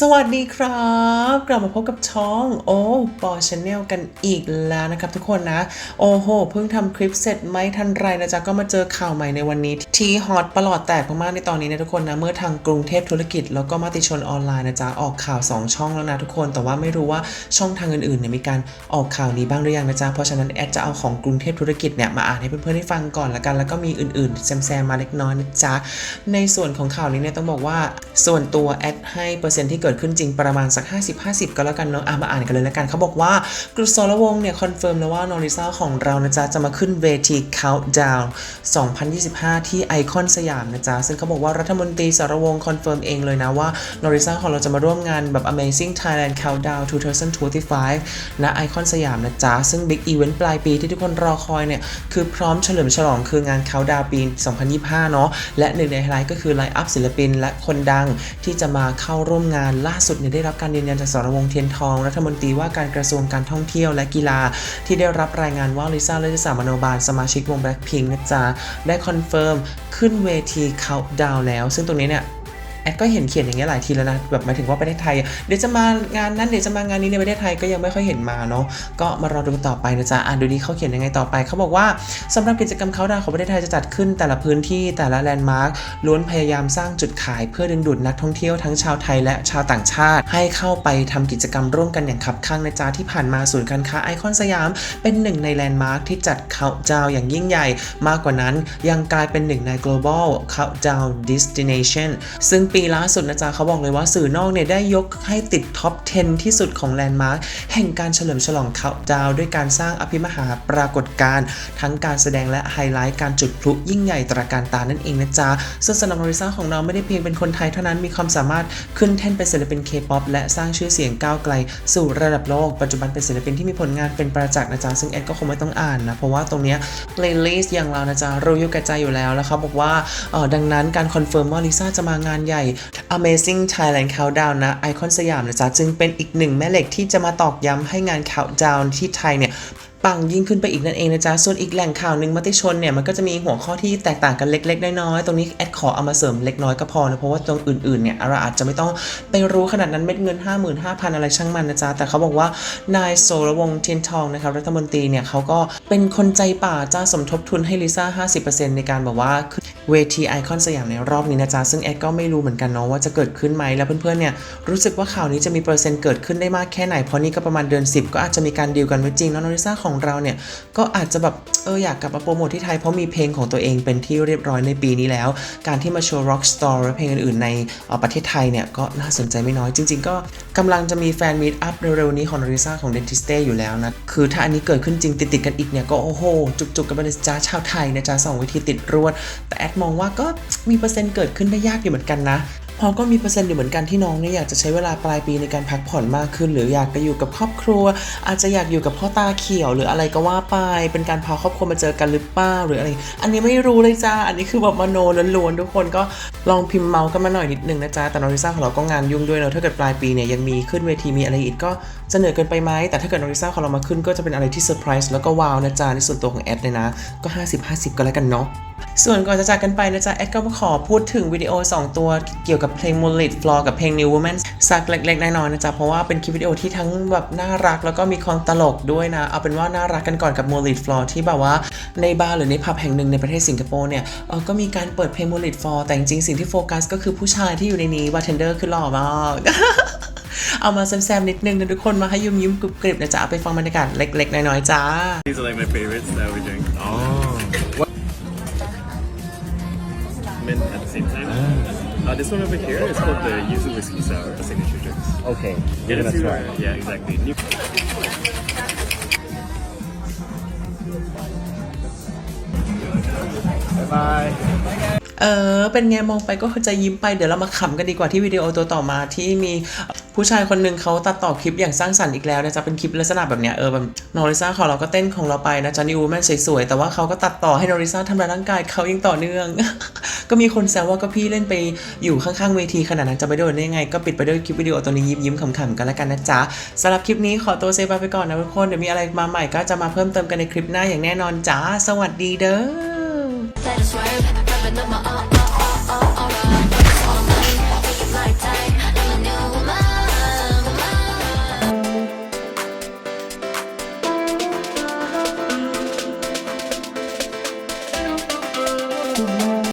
สวัสดีครับ กลับมาพบกับช่องโอ้ปอชาแนลกันอีกแล้วนะครับทุกคนนะ โอ้โห เพิ่งทำคลิปเสร็จไม่ทันไรนะจ๊ะ ก็มาเจอข่าวใหม่ในวันนี้ ที่ฮอตประหลอดแตกมากๆในตอนนี้นะทุกคนนะ เมื่อทางกรุงเทพธุรกิจ แล้วก็มติชนออนไลน์นะจ๊ะ ออกข่าว 2 ช่องแล้วนะทุกคน แต่ว่าไม่รู้ว่าช่องทางอื่นๆเนี่ยมีการออกข่าวนี้บ้างหรือยังนะจ๊ะ เพราะฉะนั้นแอดจะเอาของกรุงเทพธุรกิจเนี่ยมาอ่านให้เพื่อนๆได้ฟังก่อนละกัน แล้วก็มีอื่นๆแซมๆมาเล็กน้อยนะจ๊ะ ในส่วนของข่าวนี้เนี่ยต้องบอกว่าส่วนตัวแอดให้เปอร์เซ็นต์ที่เกิดขึ้นจริงประมาณสัก 50-50 ก็แล้วกันเนาะอะมาอ่านกันเลยแล้วกันเขาบอกว่ากรุสรวงเนี่ยคอนเฟิร์มแล้วว่านอริซาของเรานะจ๊ะจะมาขึ้นเวที Countdown 2025 ที่ไอคอนสยามนะจ๊ะซึ่งเขาบอกว่ารัฐมนตรีสรวงคอนเฟิร์มเองเลยนะว่านอริซาของเราจะมาร่วมงานแบบ Amazing Thailand Countdown 2025ณไอคอนสยามนะจ๊ะซึ่งบิ๊กอีเวนต์ปลายปีที่ทุกคนรอคอยเนี่ยคือพร้อมเฉลิมฉลองคืองาน Countdown ปี 2025 เนาะและหนึ่งในไฮไลท์ก็คือไลฟ์อัพศิลปินและคนดังที่จะมาเข้าร่วมงานล่าสุดเนี่ยได้รับการยืนยันจากสรวงเทียนทองรัฐมนตรีว่าการกระทรวงการท่องเที่ยวและกีฬา ที่ได้รับรายงานว่าลิซ่าแลติสามโนบาลสมาชิกวงแบล็คพิงค์นะจ๊ะได้คอนเฟิร์มขึ้นเวทีเขาดาวแล้ว ซึ่งตรงนี้เนี่ย แอดก็เห็นเขียนอย่างเงี้ยหลายทีแล้วนะแบบหมายถึงว่าประเทศไทย เดี๋ยวจะมางานนั้นเดี๋ยวจะมางานนี้ในประเทศไทยก็ยังไม่ค่อยเห็นมาเนาะก็มารอดูกันต่อไปนะจ๊ะอะดูดีเขาเขียนยังไงต่อไปเขาบอกว่าสำหรับกิจกรรมเขาดาวของประเทศไทยจะจัดขึ้น แต่ละพื้นที่แต่ละแลนด์มาร์คล้วนพยายามสร้างจุดขาย เพื่อดึงดูดนักท่องเที่ยวทั้งชาวไทยและชาวต่างชาติ ให้เข้าไปทำกิจกรรมร่วมกันอย่างขับข้างนะจ๊ะที่ผ่านมาศูนย์การค้าไอคอนสยาม เป็นหนึ่งในแลนด์มาร์คที่จัดเขาดาวอย่างยิ่งใหญ่ มากกว่านั้นยังกลายเป็นหนึ่งใน global countdown destination ซึ่งปีล่าสุดนะจ๊ะเขาบอกเลยว่าสื่อนอกเนี่ยได้ยกให้ติดท็อป 10 ที่สุดของแลนด์มาร์คแห่งการเฉลิมฉลองเขาดาวด้วยการสร้างอภิมหาปรากฏการณ์ทั้งการแสดงและไฮไลท์การจุดพลุยิ่งใหญ่ตระการตานั่นเองนะจ๊ะซึ่งสำหรับมาริซ่าของเราไม่ได้เพียงเป็นคนไทยเท่านั้นมีความสามารถขึ้นแท่นเป็นศิลปินเคป๊อปและสร้างชื่อเสียงก้าวไกล สู่ระดับโลกปัจจุบันเป็นศิลปินที่มีผลงานเป็นประจักษ์นะจ๊ะซึ่งแอดก็คงไม่ต้องอ่านนะเพราะว่าตรงเนี้ย playlist อย่างเรานะจ๊ะรู้อยู่แก่ใจอยู่แล้วแล้วเขาบอกว่าเออดังนั้นการคอนเฟิร์มว่าลิซ่าจะมางานใหญ่ Amazing Thailand Countdown นะไอคอนสยามนะจ๊ะจึงเป็นอีกหนึ่งแม่เหล็กที่จะมาตอกย้ำให้งาน Countdown ที่ไทยเนี่ย ปังยิ่งขึ้นไปอีกนั่นเองนะจ๊ะ ส่วนอีกแหล่งข่าวหนึ่งมติชนเนี่ยมันก็จะมีหัวข้อที่แตกต่างกันเล็ก ๆ น้อยๆตรงนี้แอดขอเอามาเสริมเล็กน้อยก็พอนะเพราะว่าตรงอื่นๆเนี่ยเราอาจจะไม่ต้องไปรู้ขนาดนั้นเม็ดเงิน 55,000 อะไรช่างมันนะจ๊ะ แต่เขาบอกว่านายโสรวงเทียนทองนะครับรัฐมนตรีเนี่ยเขาก็เป็นคนใจป่าจ้าสมทบทุนให้ลิซ่า 50%ในการแบบว่าเวทีไอคอนสยามในรอบนี้นะจ๊ะ ซึ่งแอดก็ไม่รู้เหมือนกันเนาะว่าจะเกิดขึ้นไหมแล้วเพื่อนๆเนี่ยรู้สึกว่าข่าวนี้จะมีเปอร์เซ็นต์เกิดขึ้นได้มากแค่ไหนเพราะนี่ก็ประมาณเดือน10 ก็อาจจะมีการดีลกันไว้จริงแล้วนอริซ่าของเราเนี่ยก็อาจจะแบบเอออยากกลับมาโปรโมทที่ไทยเพราะมีเพลงของตัวเองเป็นที่เรียบร้อยในปีนี้แล้ว การที่มาโชว์ Rock Store และเพลงอื่นๆ ในออประเทศไทยเนี่ยก็น่าสนใจไม่น้อยจริง ๆ ก็กำลังจะมีแฟนมีตอัพเร็วๆ นี้ของริซ่าของ Dentiste อยู่แล้วนะ คือถ้าอันนี้เกิดขึ้นจริงติดๆกันอีกเนี่ยก็โอ้โห จุกๆ กันไปเลยจ้าชาวไทยนะจ๊ะสองวิธีติดรวด แต่แอดมองว่าก็มีเปอร์เซ็นต์เกิดขึ้นได้ยากอยู่เหมือนกันนะ พอก็มีเปอร์เซ็นต์อยู่เหมือนกันที่น้องเนี่ยอยากจะใช้เวลาปลายปีในการพักผ่อนมากขึ้น หรืออยากไปอยู่กับครอบครัว อาจจะอยากอยู่กับพ่อตาเขียว หรืออะไรก็ว่าไปเป็นการพาครอบครัวมาเจอกันหรือเปล่าหรืออะไร อันนี้ไม่รู้เลยจ้าอันนี้คือแบบมโนล้วนๆทุกคนก็ลองพิมพ์เมาส์กันมาหน่อยนิดนึงนะจ๊ะแต่นอริซ่าของเราก็งานยุ่งด้วยเนอะถ้าเกิดปลายปีเนี่ยยังมีขึ้นเวทีมีอะไรอีกก็จะเหนื่อยเกินไปไหมแต่ถ้าเกิดนอริซ่าของเรามาขึ้นก็จะเป็นอะไรที่เซอร์ไพรส์แล้วก็ว้าวนะจ๊ะในส่วนตัวของแอดเลยนะ ก็ 50-50 ก็แล้วกันเนาะส่วนก่อนจะจากกันไปนะจ๊ะ แอดก็ขอพูดถึงวิดีโอ 2 ตัวเกี่ยวกับเพลง m o l i t Floor กับเพลง New Woman สักเล็กๆน้อยๆนะจ๊ะ เพราะว่าเป็นคลิปวิดีโอที่ทั้งแบบน่ารักแล้วก็มีความตลกด้วยนะ เอาเป็นว่าน่ารักกันก่อนกับ m o l i t Floor ที่แบบว่าในบาร์หรือในผับแห่งหนึ่งในประเทศสิงคโปร์เนี่ยเออก็มีการเปิดเพลง m o l i t Floor แต่จริงๆสิ่งที่โฟกัสก็คือผู้ชายที่อยู่ในนี้บาร์เทนเดอร์คือหล่อมาก เอามาแซมๆนิดนึงนะทุกคนมาให้ยิ้มยิ้มๆกรุบกริบนะจ๊ะเอาไปฟังบรรยากาศเล็กๆ น้อยๆจ้า These are like my favorites that we drink. Oh. Mint at the same time. Uh, this one over here is called the Yuzu Whiskey Sour, the signature drinks. Okay. Yeah, Give it a two- try. Yeah, exactly. New- Bye bye. เออ เป็นไงมองไปก็จะยิ้มไป เดี๋ยวเรามาขำกันดีกว่าที่วิดีโอตัวต่อมาที่มี ผู้ชายคนหนึ่งเขาตัดต่อคลิปอย่างสร้างสรรค์อีกแล้วนะจ๊ะเป็นคลิปลักษณะแบบเนี้ยเออแบบนอริซาของเราก็เต้นของเราไปนะจ๊ะนิวแม่นสวยๆแต่ว่าเขาก็ตัดต่อให้นอริซาทำร้ายร่างกายเขายังต่อเนื่อง ก็มีคนแซวว่าก็พี่เล่นไปอยู่ข้างๆเวทีขนาดนั้นจะไปโดนได้ยังไง ก็ปิดไปด้วยคลิปวิดีโอตัวนี้ยิ้มๆขำๆกันแล้วกันนะจ๊ะสำหรับคลิปนี้ขอตัวเซฟไปก่อนนะทุกคนเดี๋ยวมีอะไรมาใหม่ก็จะมาเพิ่มเติมกันในคลิปหน้าอย่างแน่นอนจ้าสวัสดีเด้อ